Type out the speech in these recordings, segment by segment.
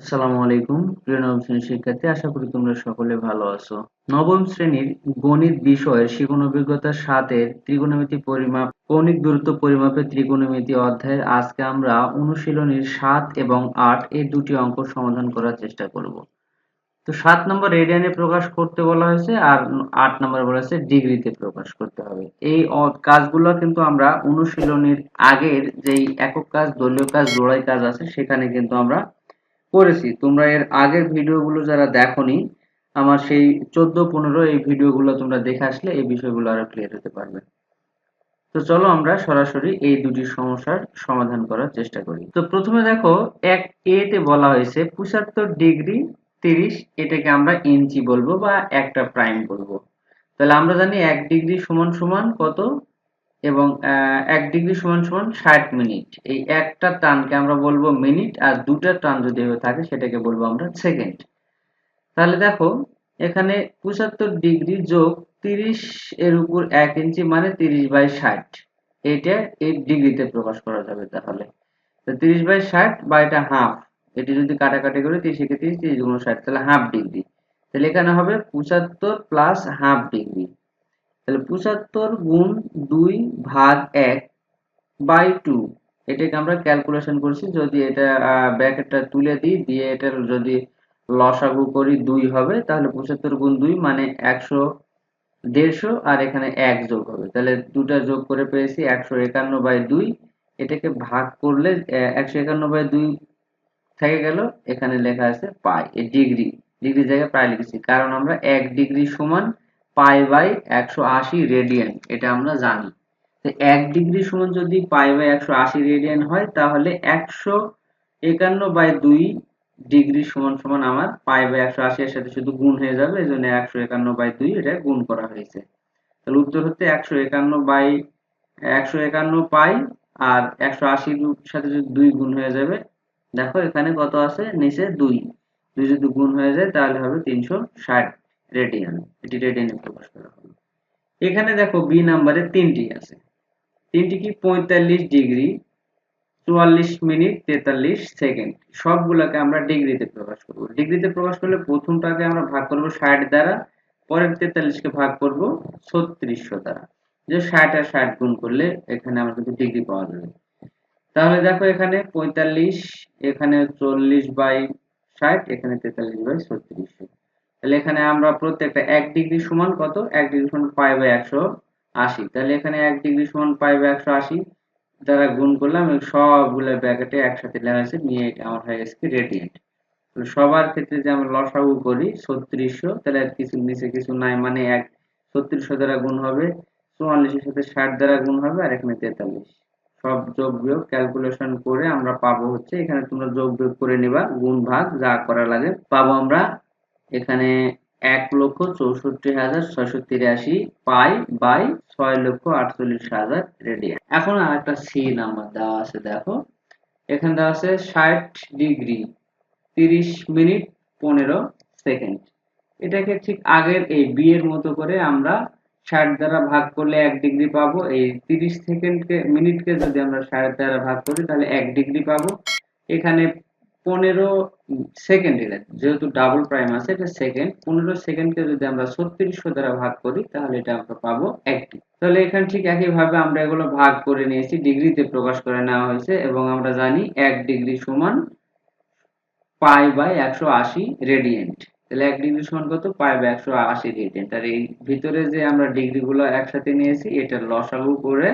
আসসালামু আলাইকুম। প্রিয় নবম শ্রেণির শিক্ষার্থী, আশা করি তোমরা সকলে ভালো আছো। নবম শ্রেণির গণিত বিষয়ের শিখন অভিজ্ঞতা সাতের ত্রিকোণমিতি পরিমাপ, কৌণিক দূরত্ব পরিমাপের ত্রিকোণমিতি অধ্যায়ের আজকে আমরা অনুশীলনীর সাত এবং আট এই দুটি অঙ্ক সমাধান করার চেষ্টা করব। তো সাত নম্বর রেডিয়ানে প্রকাশ করতে বলা হয়েছে আর আট নম্বর বলা হয়েছে ডিগ্রিতে প্রকাশ করতে হবে। এই কাজগুলো কিন্তু আমরা অনুশীলনীর আগের যেই একক কাজ, দলীয় কাজ, জোড়াই কাজ আছে, সেখানে কিন্তু আমরা করেছি। তোমরা এর আগের ভিডিওগুলো যারা দেখোনি, আমার সেই চোদ্দ পনেরো এই ভিডিওগুলো তোমরা দেখে আসলে এই বিষয়গুলো আরও ক্লিয়ার হতে পারবে। তো চলো আমরা সরাসরি এই দুটি সমস্যার সমাধান করার চেষ্টা করি। তো প্রথমে দেখো, এক এ তে বলা হয়েছে, পঁচাত্তর ডিগ্রি তিরিশ এটাকে আমরা ইঞ্চি বলব বা একটা প্রাইম বলব। তাহলে আমরা জানি এক ডিগ্রি সমান সমান কত? এবং এক ডিগ্রি সমান সমান ষাট মিনিট। এই একটা টানকে আমরা বলব মিনিট, আর দুটা টান যদি থাকে, সেটাকে বলব আমরা সেকেন্ড। তাহলে দেখো, এখানে পঁচাত্তর ডিগ্রি যোগ তিরিশ এর উপর এক ইঞ্চি মানে তিরিশ বাই ষাট। এটা এই ডিগ্রিতে প্রকাশ করা যাবে তাহলে। তো তিরিশ বাই ষাট বা এটা হাফ এটি যদি কাটাকাটি করে, তিরিশ একে তিরিশ তিরিশ গুণ ষাট, তাহলে হাফ ডিগ্রি তাহলে এখানে হবে পঁচাত্তর প্লাস হাফ ডিগ্রি তাহলে পঁচাত্তর গুণ দুই ভাগ এক বাই টু। এটাকে আমরা ক্যালকুলেশন করছি, যদি এটা ব্র্যাকেটটা তুলে দিই, দিয়ে এটার যদি লসাগু করি দুই হবে, তাহলে পঁচাত্তর গুণ দুই মানে একশো দেড়শো, আর এখানে এক যোগ হবে। তাহলে দুটা যোগ করে পেয়েছি একশো একান্ন বাই দুই। এটাকে ভাগ করলে একশো একান্ন বাই দুই থেকে গেল, এখানে লেখা আছে পাই ডিগ্রি। ডিগ্রি জায়গায় প্রায় লিখেছি, কারণ আমরা এক ডিগ্রি সমান পাই বাই একশো আশি রেডিয়ান, এটা আমরা জানি। এক ডিগ্রি সমান যদি পাই বাই একশো আশি রেডিয়ান হয়, তাহলে একশো একান্ন বাই দুই ডিগ্রি সমান সমান আমার পাই বাই একশো আশি এর সাথে শুধু গুণ হয়ে যাবে, এই জন্য একশো একান্ন বাই দুই এটা গুণ করা হয়েছে। তাহলে উত্তর হচ্ছে একশো একান্ন বাই একশো একান্ন পাই আর একশো আশির সাথে যদি দুই গুণ হয়ে যাবে, দেখো এখানে কত আছে? নিচে দুই। দুই যদি গুণ হয়ে যায়, তাহলে হবে তিনশো ষাট। রেডিয়ান, এটি রেডিয়ানে প্রকাশ করা হলো। এখানে দেখো বি নাম্বারে তিনটি আছে। তিনটি কি? পঁয়তাল্লিশ ডিগ্রি, চুয়াল্লিশ মিনিট, তেতাল্লিশ সেকেন্ড। সবগুলোকে আমরা ডিগ্রিতে প্রকাশ করব। ডিগ্রিতে প্রকাশ করলে প্রথমটাকে আমরা ভাগ করব ষাট দ্বারা, পরের তেতাল্লিশকে ভাগ করব ছত্রিশশো দ্বারা। যে ষাট আর ষাট গুণ করলে এখানে আমরা কিন্তু ডিগ্রি পাওয়া যাবে। তাহলে দেখো এখানে পঁয়তাল্লিশ, এখানে চল্লিশ বাই ষাট, এখানে তেতাল্লিশ বাই ছত্রিশশো। তাহলে এখানে আমরা প্রত্যেকটা এক ডিগ্রি সমান কত? এক ডিগ্রি সমান পাই বাই একশো আশি। তাহলে এখানে এক ডিগ্রি সমান পাই বাই একশো আশি দ্বারা গুণ করলাম সবগুলো ব্র্যাকেটে একসাথে লেখা হয়েছে, নিয়ে এটা আমার হয়ে গেছে রেডিয়েন্ট সবার ক্ষেত্রে যে আমরা লসাগু করি ছত্রিশশো, তাহলে কিছু নিচে কিছু নাই মানে এক ছত্রিশশো দ্বারা গুণ হবে চুয়াল্লিশের সাথে ষাট দ্বারা গুণ হবে, আর এখানে তেতাল্লিশ। সব যোগ বিয়োগ ক্যালকুলেশন করে আমরা পাবো হচ্ছে, এখানে তোমরা যোগ বিয়োগ করে নিবা, গুণ ভাগ যা করা লাগে, পাবো আমরা এখানে এক লক্ষ চৌষট্টি হাজার ছয়শো তিরাশি পাই বাই ছয় লক্ষ আটচল্লিশ হাজার রেডিয়ান। এখন আর একটা সি নাম্বার দেওয়া আছে, দেখো। এখানে দেওয়া আছে ষাট ডিগ্রি, তিরিশ মিনিট, পনেরো সেকেন্ড। এটাকে ঠিক আগের এই বি এর মতো করে আমরা ষাট দ্বারা ভাগ করলে এক ডিগ্রি পাবো। এই তিরিশ সেকেন্ডকে, মিনিটকে যদি আমরা ষাট দ্বারা ভাগ করি, তাহলে এক ডিগ্রি পাবো। এখানে পনেরো সেকেন্ড এটা যেহেতু ডাবল প্রাইম আছে, এটা সেকেন্ড পনেরো সেকেন্ডকে যদি আমরা ছত্রিশশো দ্বারা ভাগ করি, তাহলে এটা আমরা পাবো একটি। তাহলে এখানে ঠিক একইভাবে আমরা এগুলো ভাগ করে নিয়েছি, ডিগ্রিতে প্রকাশ করে নেওয়া হয়েছে এবং আমরা জানি এক ডিগ্রি সমান পাই বাই একশো আশি রেডিয়েন্ট। তাহলে এক ডিগ্রি সমান কত? পাই বাই একশো আশি রেডিয়েন্ট। আর এই ভিতরে যে আমরা ডিগ্রিগুলো একসাথে নিয়েছি, এটা লসাগু করে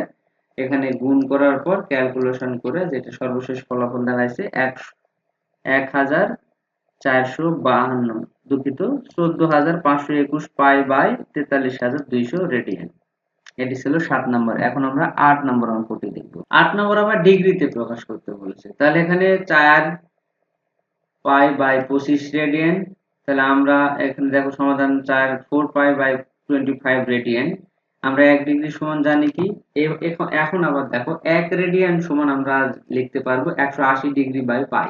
এখানে গুণ করার পর ক্যালকুলেশন করে যেটা সর্বশেষ ফলাফল দেখাইছে, একশো এক হাজার চারশো বাহান্ন। দুঃখিত, চোদ্দ হাজার পাঁচশো একুশ পাই বাই তেতাল্লিশ হাজার দুইশো রেডিয়ান। এটি ছিল সাত নম্বর। এখন আমরা আট নম্বর অঙ্কটি দেখব। আট নম্বর আবার ডিগ্রিতে প্রকাশ করতে বলেছে। তাহলে এখানে চার পাই বাই পঁচিশ রেডিয়ান। তাহলে আমরা এখানে দেখো সমাধান চার, four pi by twenty five radian. আমরা এক ডিগ্রি সমান জানি কি? এখন আবার দেখো, এক রেডিয়ান সমান আমরা লিখতে পারব একশো আশি ডিগ্রি বাই পাই।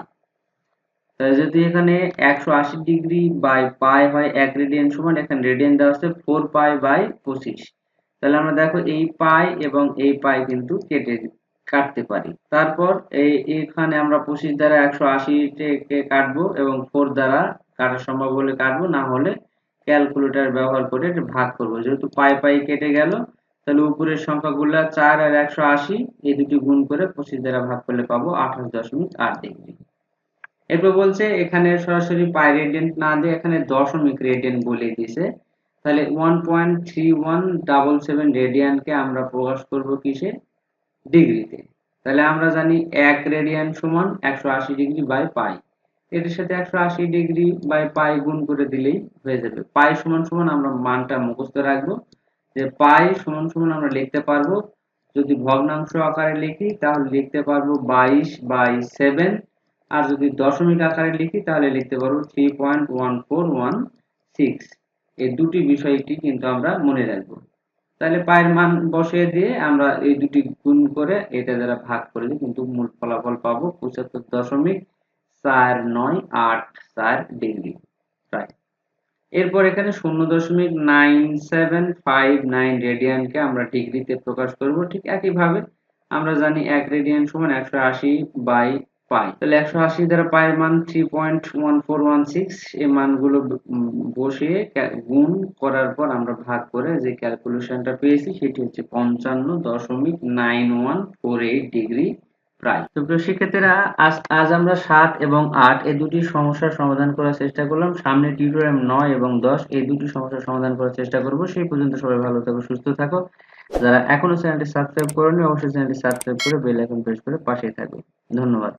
যদি এখানে একশো আশি ডিগ্রি বাই পাই হয় এক রেডিয়ান সমান, এখানে রেডিয়ান দেওয়া আছে ফোর পাই বাই পঁচিশ। তাহলে আমরা দেখো এই পাই এবং এই পাই কিন্তু কেটে কাটতে পারি। তারপর এই এখানে আমরা পঁচিশ দ্বারা একশো আশিকে কাটবো এবং ফোর দ্বারা কাটা সম্ভব হলে কাটবো, না হলে ক্যালকুলেটর ব্যবহার করে এটা ভাগ করব। যেহেতু পাই পাই কেটে গেল, তাহলে উপরের সংখ্যাগুলো চার আর একশো আশি, এই দুটি গুণ করে পঁচিশ দ্বারা ভাগ করলে পাবো আঠাশ দশমিক আট ডিগ্রি। এরপর বলছে, এখানে সরাসরি পাই রেডিয়েন্ট না দিয়ে এখানে দশমিক রেডিয়েন্ট বলে দিয়েছে। তাহলে one point three one double seven রেডিয়ানকে আমরা প্রকাশ করব কিসে? ডিগ্রিতে। তাহলে আমরা জানি এক রেডিয়ান সমান একশো আশি ডিগ্রি বাই পাই। এটার সাথে একশো আশি ডিগ্রি বাই পাই গুণ করে দিলেই হয়ে যাবে। পাই সমান সমান আমরা মানটা মুখস্থ রাখব। যে পাই সমান সমান আমরা লিখতে পারব, যদি ভগ্নাংশ আকারে লিখি, তাহলে লিখতে পারব বাইশ বাই সেভেন আর যদি দশমিক আকারে লিখি, তাহলে লিখতে পারব three point one four one six এই দুটি বিষয়টি কিন্তু আমরা মনে রাখব। তাহলে পায়ের মান বসিয়ে দিয়ে আমরা এই দুটি গুণ করে এটা দ্বারা ভাগ করলে কিন্তু মূল ফলাফল পাবো পঁচাত্তর দশমিক চার নয় আট চার ডিগ্রি। প্রায় এরপর এখানে শূন্য দশমিক নাইন সেভেন ফাইভ নাইন রেডিয়ানকে আমরা ডিগ্রিতে প্রকাশ করব। ঠিক একইভাবে আমরা জানি এক রেডিয়ান সমান একশো আশি বাই পাই। তাহলে একশো আশি দ্বারা পায়ের মান three point one four one six এই মানগুলো বসিয়ে গুণ করার পর আমরা ভাগ করে যে ক্যালকুলেশনটা পেয়েছি, সেটি হচ্ছে পঞ্চান্ন দশমিক nine one four eight degree প্রায় তো প্রিয় শিক্ষার্থীরা, আজ আজ আমরা সাত এবং আট, এই দুটি সমস্যার সমাধান করার চেষ্টা করলাম। সামনে টিউটোরিয়াল নয় এবং দশ, এই দুটি সমস্যার সমাধান করার চেষ্টা করব। সেই পর্যন্ত সবাই ভালো থাকো, সুস্থ থাকো। যারা এখনও চ্যানেলটি সাবস্ক্রাইব করেনি অবশ্যই চ্যানেলটি সাবস্ক্রাইব করে বেল আইকন প্রেস করে পাশেই থাকবে ধন্যবাদ।